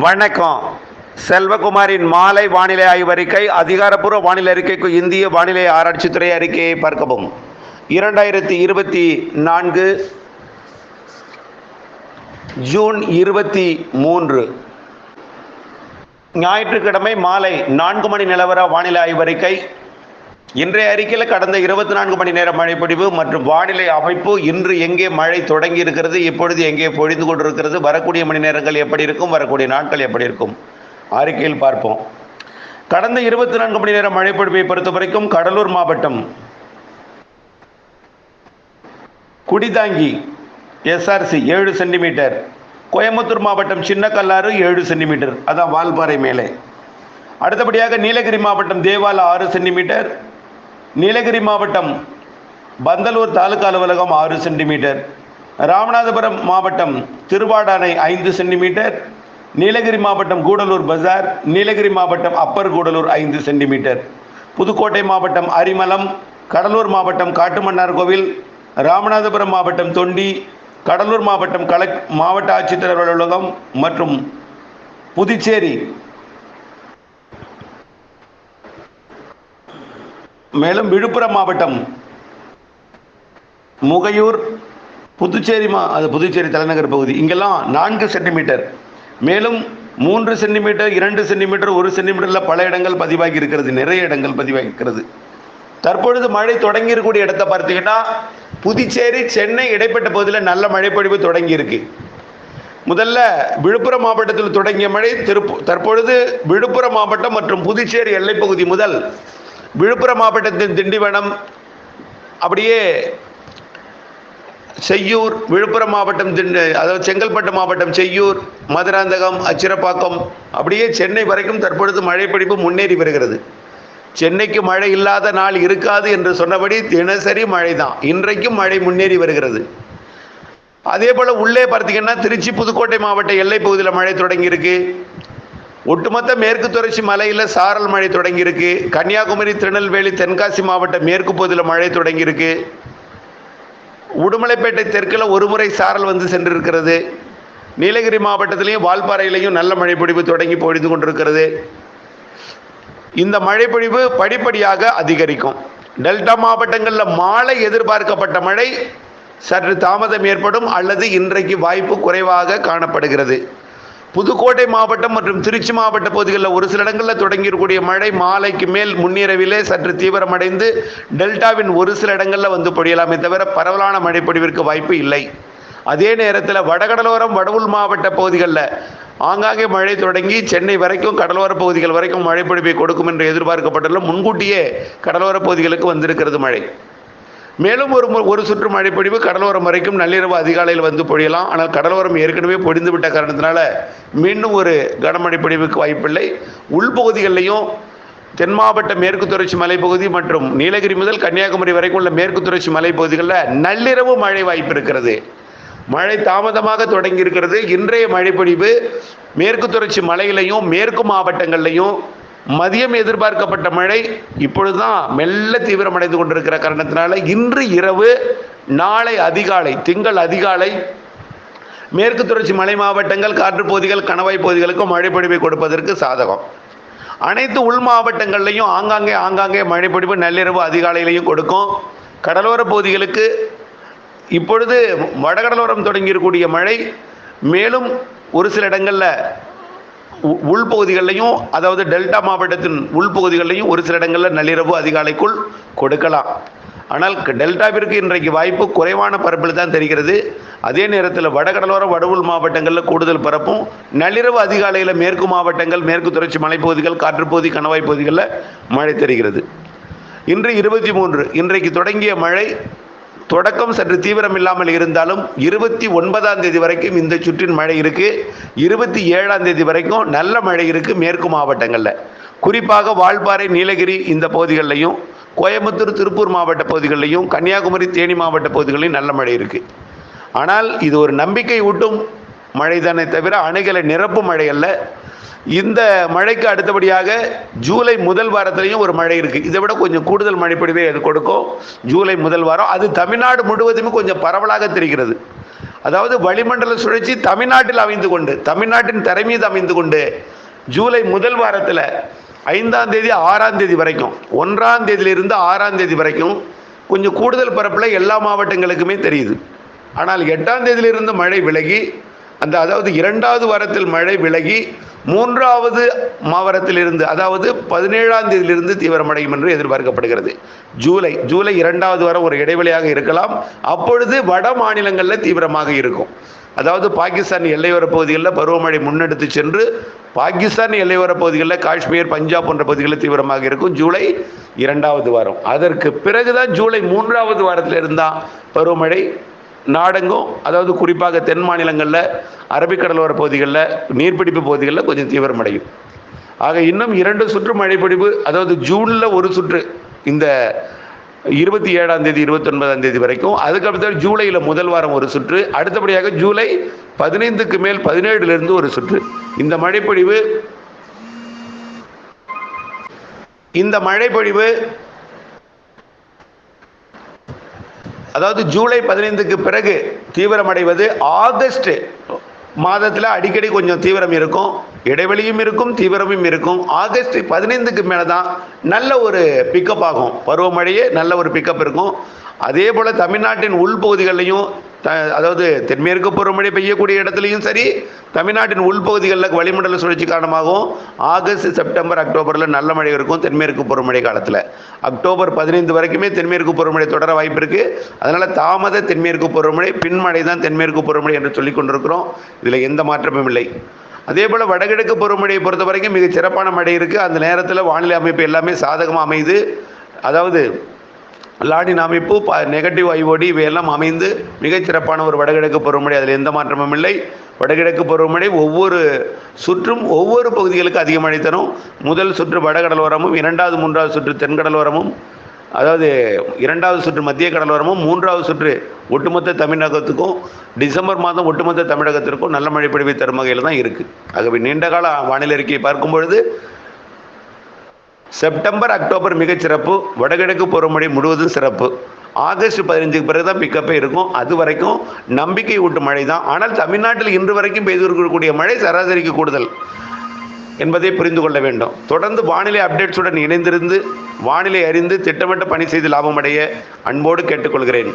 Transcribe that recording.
வணக்கம். செல்வகுமாரின் மாலை வானிலை ஆய்வறிக்கை அதிகாரப்பூர்வ வானிலை அறிக்கைக்கு இந்திய வானிலை ஆராய்ச்சித்துறை அறிக்கையை பார்க்கவும். இரண்டாயிரத்தி இருபத்தி நான்கு ஜூன் இருபத்தி மூன்று. ஞாயிற்றுக்கிழமை மாலை நான்கு மணி நிலவர வானிலை ஆய்வறிக்கை இன்றைய அறிக்கையில் கடந்த இருபத்தி நான்கு மணி நேர மழைப்பொழிவு மற்றும் வானிலை அமைப்பு இன்று எங்கே மழை தொடங்கி இருக்கிறது இப்பொழுது எங்கே பொழிந்து கொண்டிருக்கிறது வரக்கூடிய மணி நேரங்கள் எப்படி இருக்கும் வரக்கூடிய நாட்கள் எப்படி இருக்கும்? அறிக்கையில் பார்ப்போம். கடந்த இருபத்தி நான்கு மணி நேர மழைப்பொழிவை பொறுத்த வரைக்கும் கடலூர் மாவட்டம் குடிதாங்கி எஸ்ஆர்சி ஏழு சென்டிமீட்டர் கோயம்புத்தூர் மாவட்டம் சின்னக்கல்லாறு ஏழு சென்டிமீட்டர் அதான் வால்பாறை மேலே. அடுத்தபடியாக நீலகிரி மாவட்டம் தேவாலா ஆறு சென்டிமீட்டர் நீலகிரி மாவட்டம் பந்தலூர் தாலுகா அலுவலகம் ஆறு சென்டிமீட்டர் ராமநாதபுரம் மாவட்டம் திருவாடானை ஐந்து சென்டிமீட்டர் நீலகிரி மாவட்டம் கூடலூர் பஜார் நீலகிரி மாவட்டம் அப்பர் கூடலூர் ஐந்து சென்டிமீட்டர் புதுக்கோட்டை மாவட்டம் அரிமலம் கடலூர் மாவட்டம் காட்டுமன்னார் கோவில் ராமநாதபுரம் மாவட்டம் தொண்டி கடலூர் மாவட்டம் கலெக்ட் மாவட்ட ஆட்சித்தலைவர் அலுவலகம் மற்றும் புதுச்சேரி மேலும் விழுப்புரம் மாவட்டம் முகையூர் புதுச்சேரி மா அது புதுச்சேரி தலைநகர் பகுதி. இங்கெல்லாம் நான்கு சென்டிமீட்டர். மேலும் மூன்று சென்டிமீட்டர் இரண்டு சென்டிமீட்டர் ஒரு சென்டிமீட்டரில் பல இடங்கள் பதிவாகி இருக்கிறது. நிறைய இடங்கள் பதிவாகி இருக்கிறது. தற்பொழுது மழை தொடங்கி இருக்கக்கூடிய இடத்த பார்த்தீங்கன்னா புதுச்சேரி சென்னை இடைப்பட்ட பகுதியில் நல்ல மழைப்பொழிவு தொடங்கி இருக்கு. முதல்ல விழுப்புரம் மாவட்டத்தில் தொடங்கிய மழை திருப்பு தற்பொழுது விழுப்புரம் மாவட்டம் மற்றும் புதுச்சேரி எல்லைப்பகுதி முதல் விழுப்புரம் மாவட்டத்தின் திண்டிவனம் அப்படியே செய்யூர் விழுப்புரம் மாவட்டம் திண்டு அதாவது செங்கல்பட்டு மாவட்டம் செய்யூர் மதுராந்தகம் அச்சிரப்பாக்கம் அப்படியே சென்னை வரைக்கும் தற்பொழுது மழைப்பிடிப்பு முன்னேறி வருகிறது. சென்னைக்கு மழை இல்லாத நாள் இருக்காது என்று சொன்னபடி தினசரி மழை தான் இன்றைக்கும் மழை முன்னேறி வருகிறது. அதே போல் உள்ளே பார்த்தீங்கன்னா திருச்சி புதுக்கோட்டை மாவட்ட எல்லை பகுதியில் மழை தொடங்கியிருக்கு. ஒட்டுமொத்த மேற்கு தொடர்ச்சி மலையில் சாரல் மழை தொடங்கியிருக்கு. கன்னியாகுமரி திருநெல்வேலி தென்காசி மாவட்ட மேற்கு பகுதியில் மழை தொடங்கியிருக்கு. உடுமலைப்பேட்டை தெற்கில் ஒருமுறை சாரல் வந்து சென்றிருக்கிறது. நீலகிரி மாவட்டத்திலையும் வால்பாறையிலையும் நல்ல மழை பொழிவு தொடங்கி பொழிந்து கொண்டிருக்கிறது. இந்த மழைப்பொழிவு படிப்படியாக அதிகரிக்கும். டெல்டா மாவட்டங்களில் மாலை எதிர்பார்க்கப்பட்ட மழை சற்று தாமதம் ஏற்படும் அல்லது இன்றைக்கு வாய்ப்பு குறைவாக காணப்படுகிறது. புதுக்கோட்டை மாவட்டம் மற்றும் திருச்சி மாவட்ட பகுதிகளில் ஒரு சில இடங்களில் தொடங்கியிருக்கக்கூடிய மழை மாலைக்கு மேல் முன்னிரவிலே சற்று தீவிரமடைந்து டெல்டாவின் ஒரு சில இடங்களில் வந்து பொழியலாமே தவிர பரவலான மழை பொழிவிற்கு வாய்ப்பு இல்லை. அதே நேரத்தில் வடகடலோரம் வடவுள் மாவட்ட பகுதிகளில் ஆங்காங்கே மழை தொடங்கி சென்னை வரைக்கும் கடலோர பகுதிகள் வரைக்கும் மழை பொழிவை கொடுக்கும் என்று எதிர்பார்க்கப்பட்டுள்ள முன்கூட்டியே கடலோர பகுதிகளுக்கு வந்திருக்கிறது மழை. மேலும் ஒரு ஒரு சுற்று மழைப்பொழிவு கடலோரம் வரைக்கும் நள்ளிரவு அதிகாலையில் வந்து பொழியலாம். ஆனால் கடலோரம் ஏற்கனவே பொழிந்து விட்ட காரணத்தினால மீண்டும் ஒரு கனமழை பொழிவுக்கு வாய்ப்பில்லை. உள்பகுதிகளிலையும் தென் மாவட்ட மேற்கு தொடர்ச்சி மலைப்பகுதி மற்றும் நீலகிரி முதல் கன்னியாகுமரி வரைக்கும் உள்ள மேற்கு தொடர்ச்சி மலைப்பகுதிகளில் நள்ளிரவு மழை வாய்ப்பு இருக்கிறது. மழை தாமதமாக தொடங்கி இருக்கிறது. இன்றைய மழைப்பொழிவு மேற்கு தொடர்ச்சி மலையிலையும் மேற்கு மாவட்டங்கள்லையும் மதியம் எதிர்பார்க்கப்பட்ட மழை இப்பொழுதுதான் மெல்ல தீவிரமடைந்து கொண்டிருக்கிற காரணத்தினால இன்று இரவு நாளை அதிகாலை திங்கள் அதிகாலை மேற்கு தொடர்ச்சி மலை மாவட்டங்கள் காற்று பகுதிகள் கணவாய் பகுதிகளுக்கும் மழைப்பொழிவை கொடுப்பதற்கு சாதகம். அனைத்து உள் மாவட்டங்கள்லையும் ஆங்காங்கே ஆங்காங்கே மழைப்பொழிவு நள்ளிரவு அதிகாலையிலையும் கொடுக்கும். கடலோர பகுதிகளுக்கு இப்பொழுது வடகடலோரம் தொடங்கியிருக்கக்கூடிய மழை மேலும் ஒரு சில இடங்களில் உள்பகுதிகளிலையும் அதாவது டெல்டா மாவட்டத்தின் உள்பகுதிகளிலையும் ஒரு சில இடங்களில் நள்ளிரவு அதிகாலைக்குள் கொடுக்கலாம். ஆனால் டெல்டாவிற்கு இன்றைக்கு வாய்ப்பு குறைவான பரப்பில் தான் தெரிகிறது. அதே நேரத்தில் வடகடலோர வடவுள் மாவட்டங்களில் கூடுதல் பரப்பும். நள்ளிரவு அதிகாலையில் மேற்கு மாவட்டங்கள் மேற்கு தொடர்ச்சி மலைப்பகுதிகள் காற்றுப்பகுதி கணவாய் பகுதிகளில் மழை தெரிகிறது. இன்று இருபத்தி மூன்று இன்றைக்கு தொடங்கிய மழை தொடக்கம் சற்று தீவிரம் இல்லாமல் இருந்தாலும் இருபத்தி ஒன்பதாம் தேதி வரைக்கும் இந்த சுற்றின் மழை இருக்கு. இருபத்தி ஏழாம் தேதி வரைக்கும் நல்ல மழை இருக்கு மேற்கு மாவட்டங்களில். குறிப்பாக வால்பாறை நீலகிரி இந்த பகுதிகளிலையும் கோயம்புத்தூர் திருப்பூர் மாவட்ட பகுதிகளிலையும் கன்னியாகுமரி தேனி மாவட்ட பகுதிகளிலும் நல்ல மழை இருக்கு. ஆனால் இது ஒரு நம்பிக்கை ஊட்டும் மழைதானே தவிர அணைகளை நிரப்பும் மழை அல்ல இந்த மழைக்கு அடுத்தபடியாக ஜூலை முதல் வாரத்திலையும் ஒரு மழை இருக்குது இதை விட கொஞ்சம் கூடுதல் மழைப்பொழிவை அது கொடுக்கும். ஜூலை முதல் வாரம். அது தமிழ்நாடு முழுவதுமே கொஞ்சம் பரவலாக தெரிகிறது. அதாவது வளிமண்டல சுழற்சி தமிழ்நாட்டில் அமைந்து கொண்டு தமிழ்நாட்டின் தரை மீது அமைந்து கொண்டு ஜூலை முதல் வாரத்தில் ஐந்தாம் தேதி ஆறாம் தேதி வரைக்கும் ஒன்றாம் தேதியிலிருந்து ஆறாம் தேதி வரைக்கும் கொஞ்சம் கூடுதல் பரப்பில் எல்லா மாவட்டங்களுக்குமே தெரியுது. ஆனால் எட்டாம் தேதியிலிருந்து மழை விலகி அந்த அதாவது இரண்டாவது வாரத்தில் மழை விலகி மூன்றாவது மாவரத்திலிருந்து அதாவது பதினேழாம் தேதியிலிருந்து தீவிரமடையும் என்று எதிர்பார்க்கப்படுகிறது. ஜூலை ஜூலை இரண்டாவது வாரம் ஒரு இடைவெளியாக இருக்கலாம். அப்பொழுது வட மாநிலங்களில் தீவிரமாக இருக்கும். அதாவது பாகிஸ்தான் எல்லையோர பகுதிகளில் பருவமழை முன்னெடுத்து சென்று பாகிஸ்தான் எல்லையோர பகுதிகளில் காஷ்மீர் பஞ்சாப் போன்ற பகுதிகளில் தீவிரமாக இருக்கும் ஜூலை இரண்டாவது வாரம். அதற்கு பிறகுதான் ஜூலை மூன்றாவது வாரத்தில் இருந்தால் பருவமழை நாடெங்கும் அதாவது குறிப்பாக தென் மாநிலங்களில் அரபிக்கடலோர பகுதிகளில் நீர்பிடிப்பு பகுதிகளில் கொஞ்சம் தீவிரமடையும். ஆக இன்னும் இரண்டு சுற்று மழைப்பிடிப்பு அதாவது ஜூனில் ஒரு சுற்று இந்த இருபத்தி ஏழாம் தேதி இருபத்தொன்பதாம் தேதி வரைக்கும் அதுக்கப்புறம் ஜூலையில் முதல் வாரம் ஒரு சுற்று அடுத்தபடியாக ஜூலை பதினைந்துக்கு மேல் பதினேழுலேருந்து ஒரு சுற்று. இந்த மழைப்பொழிவு இந்த மழைப்பொழிவு அதாவது ஜூலை பதினைந்துக்கு பிறகு தீவிரமடைவது ஆகஸ்ட் மாதத்தில் அடிக்கடி கொஞ்சம் தீவிரம் இருக்கும். இடைவெளியும் இருக்கும் தீவிரமும் இருக்கும். ஆகஸ்ட் பதினைந்துக்கு மேலே தான் நல்ல ஒரு பிக்கப் ஆகும். பருவமழையே நல்ல ஒரு பிக்கப் இருக்கும். அதே போல் தமிழ்நாட்டின் உள்பகுதிகளிலையும் த அதாவது தென்மேற்கு பருவமழை பெய்யக்கூடிய இடத்துலையும் சரி தமிழ்நாட்டின் உள்பகுதிகளில் வளிமண்டல சுழற்சி காரணமாகவும் ஆகஸ்ட் செப்டம்பர் அக்டோபரில் நல்ல மழை இருக்கும் தென்மேற்கு பருவமழை காலத்தில். அக்டோபர் பதினைந்து வரைக்குமே தென்மேற்கு பருவமழை தொடர வாய்ப்பு இருக்குது அதனால் தாமத தென்மேற்கு பருவமழை பின்மழை தான் தென்மேற்கு பருவமழை என்று சொல்லிக் கொண்டிருக்கிறோம். இதில் எந்த மாற்றமும் இல்லை. அதே போல் வடகிழக்கு பருவமழையை பொறுத்த வரைக்கும் மிக சிறப்பான மழை இருக்குது அந்த நேரத்தில் வானிலை அமைப்பு எல்லாமே சாதகமாக அமையுது. அதாவது லாடின் அமைப்பு ப நெகட்டிவ் ஐஓடி இவையெல்லாம் அமைந்து மிகச்சிறப்பான ஒரு வடகிழக்கு பருவமழை. அதில் எந்த மாற்றமும் இல்லை. வடகிழக்கு பருவமழை ஒவ்வொரு சுற்றும் ஒவ்வொரு பகுதிகளுக்கு அதிக மழை தரும். முதல் சுற்று வடகடலோரமும் இரண்டாவது மூன்றாவது சுற்று தென்கடலோரமும் அதாவது இரண்டாவது சுற்று மத்திய கடலோரமும் மூன்றாவது சுற்று ஒட்டுமொத்த தமிழகத்துக்கும் டிசம்பர் மாதம் ஒட்டுமொத்த தமிழகத்திற்கும் நல்ல மழை பொழிவை தரும் வகையில் தான் இருக்குது ஆகவே நீண்டகால வானிலை அறிக்கையை பார்க்கும் பொழுது செப்டம்பர் அக்டோபர் மிகச்சிறப்பு வடகிழக்கு பருவமழை முழுவதும் சிறப்பு. ஆகஸ்ட் பதினஞ்சுக்கு பிறகு தான் பிக்கப்பே இருக்கும். அது வரைக்கும் நம்பிக்கை ஊட்டும் மழை தான். ஆனால் தமிழ்நாட்டில் இன்று வரைக்கும் பெய்து இருக்கக்கூடிய மழை சராசரிக்கு கூடுதல் என்பதை புரிந்து கொள்ள வேண்டும். தொடர்ந்து வானிலை அப்டேட்ஸுடன் இணைந்திருந்து வானிலை அறிந்து திட்டமிட்ட பணி செய்து லாபமடைய அன்போடு கேட்டுக்கொள்கிறேன்.